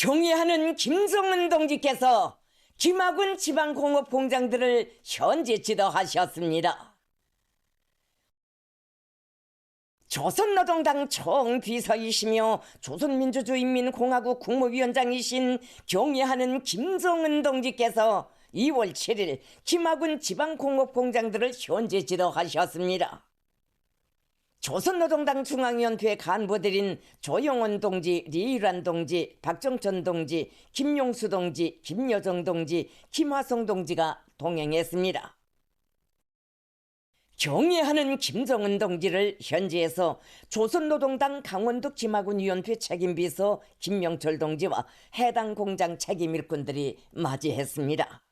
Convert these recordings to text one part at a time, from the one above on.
경애하는 김성은 동지께서 김학군 지방공업 공장들을 현재 지도하셨습니다. 조선노동당 총비서이시며 조선민주주의인민공화국 국무위원장이신 경애하는 김성은 동지께서 2월 7일 김학군 지방공업 공장들을 현재 지도하셨습니다. 조선노동당 중앙위원회 간부들인 조영원 동지, 리일환 동지, 박정천 동지, 김용수 동지, 김여정 동지, 김화성 동지가 동행했습니다. 경애하는 김정은 동지를 현지에서 조선노동당 강원도 김학군 위원회 책임비서 김명철 동지와 해당 공장 책임 일꾼들이 맞이했습니다.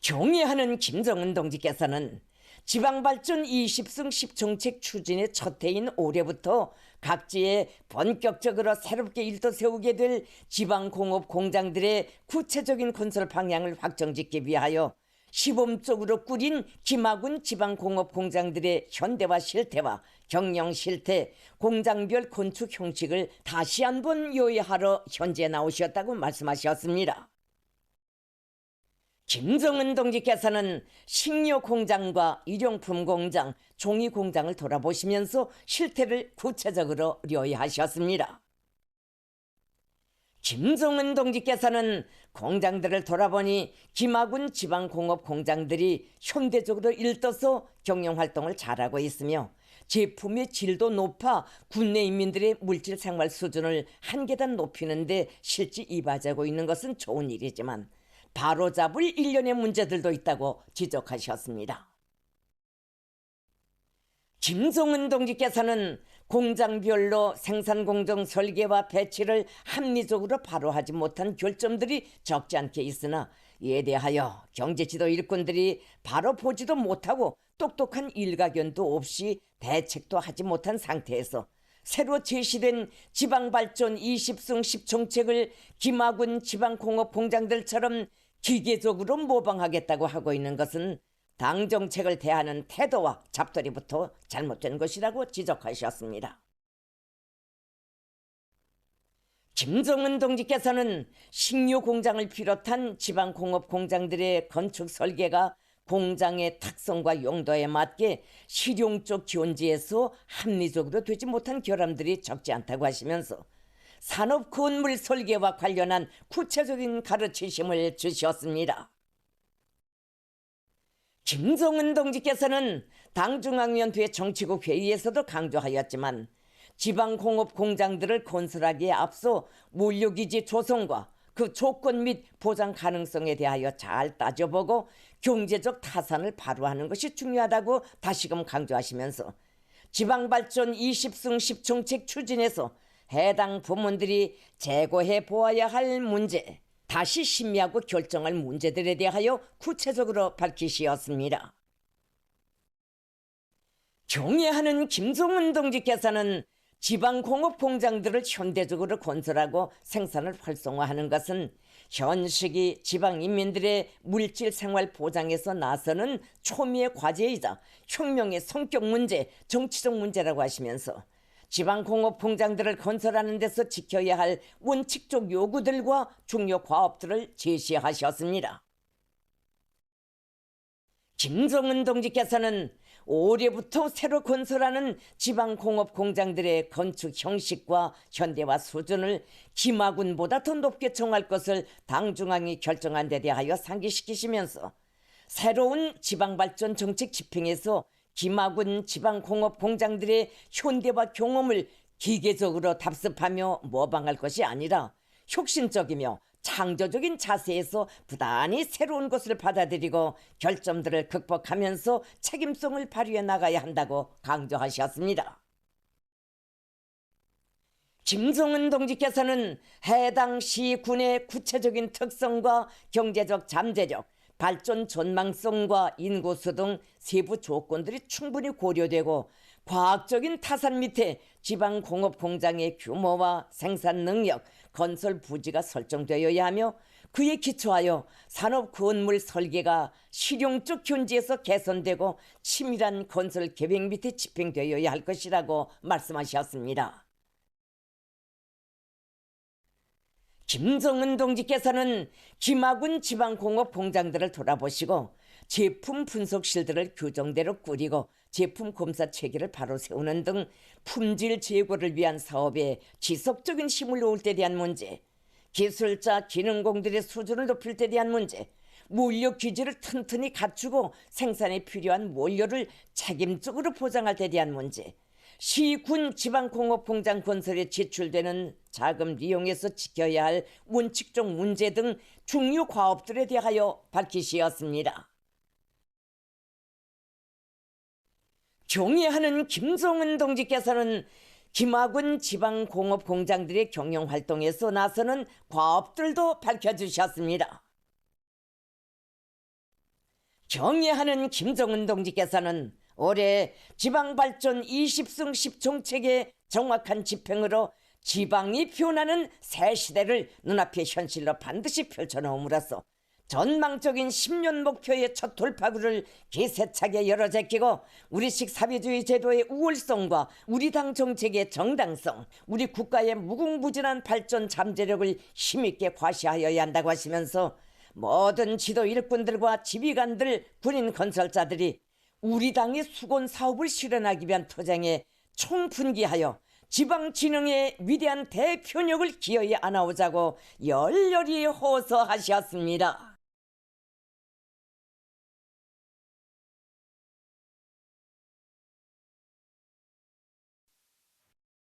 경애하는 김정은 동지께서는 지방발전 20승 10정책 추진의 첫 해인 올해부터 각지에 본격적으로 새롭게 일도 세우게 될 지방공업 공장들의 구체적인 건설 방향을 확정짓기 위하여 시범적으로 꾸린 김학군 지방공업 공장들의 현대화 실태와 경영 실태, 공장별 건축 형식을 다시 한번 요약하러 현재 나오셨다고 말씀하셨습니다. 김정은 동지께서는 식료 공장과 일용품 공장, 종이 공장을 돌아보시면서 실태를 구체적으로 료이하셨습니다. 김정은 동지께서는 공장들을 돌아보니 김학군 지방공업 공장들이 현대적으로 일떠서 경영활동을 잘하고 있으며 제품의 질도 높아 국내 인민들의 물질 생활 수준을 한 계단 높이는데 실제 이바지하고 있는 것은 좋은 일이지만 바로잡을 일련의 문제들도 있다고 지적하셨습니다. 김종은 동지께서는 공장별로 생산 공정 설계와 배치를 합리적으로 바로 하지 못한 결점들이 적지 않게 있으나 이에 대하여 경제지도 일꾼들이 바로 보지도 못하고 똑똑한 일가견도 없이 대책도 하지 못한 상태에서 새로 제시된 지방발전 20승 10정책을 김학군 지방공업 공장들처럼 기계적으로 모방하겠다고 하고 있는 것은 당 정책을 대하는 태도와 잡돌이부터 잘못된 것이라고 지적하셨습니다. 김정은 동지께서는 식료 공장을 비롯한 지방 공업 공장들의 건축 설계가 공장의 특성과 용도에 맞게 실용적 견지에서 합리적으로 되지 못한 결함들이 적지 않다고 하시면서 산업 건물 설계와 관련한 구체적인 가르치심을 주셨습니다. 김정은 동지께서는 당중앙위원회 정치국 회의에서도 강조하였지만 지방공업 공장들을 건설하기에 앞서 물류기지 조성과 그 조건 및 보장 가능성에 대하여 잘 따져보고 경제적 타산을 바로하는 것이 중요하다고 다시금 강조하시면서 지방발전 20승 10정책 추진에서 해당 부문들이 재고해 보아야 할 문제, 다시 심의하고 결정할 문제들에 대하여 구체적으로 밝히시었습니다. 경애하는 김종은 동지께서는 지방공업 공장들을 현대적으로 건설하고 생산을 활성화하는 것은 현 시기 지방 인민들의 물질 생활 보장에서 나서는 초미의 과제이자 혁명의 성격 문제, 정치적 문제라고 하시면서 지방 공업 공장들을 건설하는 데서 지켜야 할 원칙적 요구들과 중요 과업들을 제시하셨습니다. 김정은 동지께서는 올해부터 새로 건설하는 지방공업 공장들의 건축 형식과 현대화 수준을 김하군보다 더 높게 정할 것을 당중앙이 결정한 데 대하여 상기시키시면서 새로운 지방발전 정책 집행에서 김하군 지방공업 공장들의 현대화 경험을 기계적으로 답습하며 모방할 것이 아니라 혁신적이며 창조적인 자세에서 부단히 새로운 것을 받아들이고 결점들을 극복하면서 책임성을 발휘해 나가야 한다고 강조하셨습니다. 김정은 동지께서는 해당 시군의 구체적인 특성과 경제적 잠재력, 발전 전망성과 인구수 등 세부 조건들이 충분히 고려되고 과학적인 타산 밑에 지방 공업 공장의 규모와 생산 능력, 건설 부지가 설정되어야 하며 그에 기초하여 산업 건물 설계가 실용적 견지에서 개선되고 치밀한 건설 계획 밑에 집행되어야 할 것이라고 말씀하셨습니다. 김정은 동지께서는 김학군 지방공업 공장들을 돌아보시고 제품 분석실들을 규정대로 꾸리고 제품 검사 체계를 바로 세우는 등 품질 제고를 위한 사업에 지속적인 힘을 놓을 때 대한 문제, 기술자, 기능공들의 수준을 높일 때 대한 문제, 물류 기지를 튼튼히 갖추고 생산에 필요한 원료를 책임적으로 보장할 때 대한 문제, 시군 지방공업공장 건설에 지출되는 자금 이용해서 지켜야 할 원칙적 문제 등 중요 과업들에 대하여 밝히시었습니다. 경애하는 김종은 동지께서는 김학군 지방공업 공장들의 경영 활동에서 나서는 과업들도 밝혀주셨습니다. 경애하는 김정은 동지께서는 올해 지방발전 20승 10총책의 정확한 집행으로 지방이 변하는 새 시대를 눈앞의 현실로 반드시 펼쳐놓음으로써 전망적인 10년 목표의 첫 돌파구를 기세차게 열어제끼고 우리식 사회주의 제도의 우월성과 우리 당 정책의 정당성, 우리 국가의 무궁무진한 발전 잠재력을 힘있게 과시하여야 한다고 하시면서 모든 지도 일꾼들과 지휘관들, 군인 건설자들이 우리 당의 수건 사업을 실현하기 위한 투쟁에 총분기하여 지방 진흥의 위대한 대표력을 기어이 안아오자고 열렬히 호소하셨습니다.